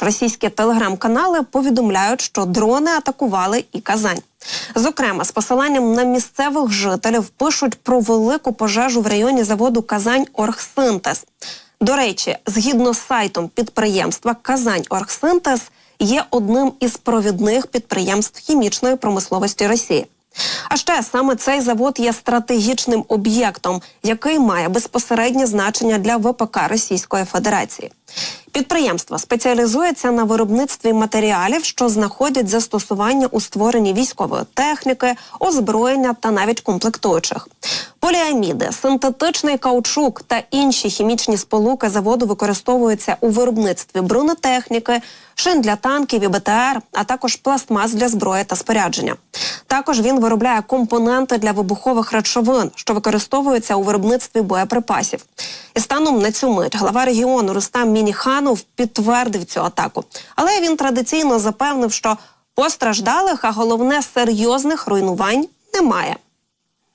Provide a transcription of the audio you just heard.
Російські телеграм-канали повідомляють, що дрони атакували і Казань. Зокрема, з посиланням на місцевих жителів пишуть про велику пожежу в районі заводу Казань Оргсинтез. До речі, згідно з сайтом підприємства Казань Оргсинтез є одним із провідних підприємств хімічної промисловості Росії. А ще саме цей завод є стратегічним об'єктом, який має безпосереднє значення для ВПК Російської Федерації. Підприємство спеціалізується на виробництві матеріалів, що знаходять застосування у створенні військової техніки, озброєння та навіть комплектуючих. Поліаміди, синтетичний каучук та інші хімічні сполуки заводу використовуються у виробництві бронетехніки, шин для танків і БТР, а також пластмас для зброї та спорядження. Також він виробляє компоненти для вибухових речовин, що використовуються у виробництві боєприпасів. І станом на цю мить глава регіону Рустам Мініханов підтвердив цю атаку. Але він традиційно запевнив, що постраждалих, а головне серйозних руйнувань немає.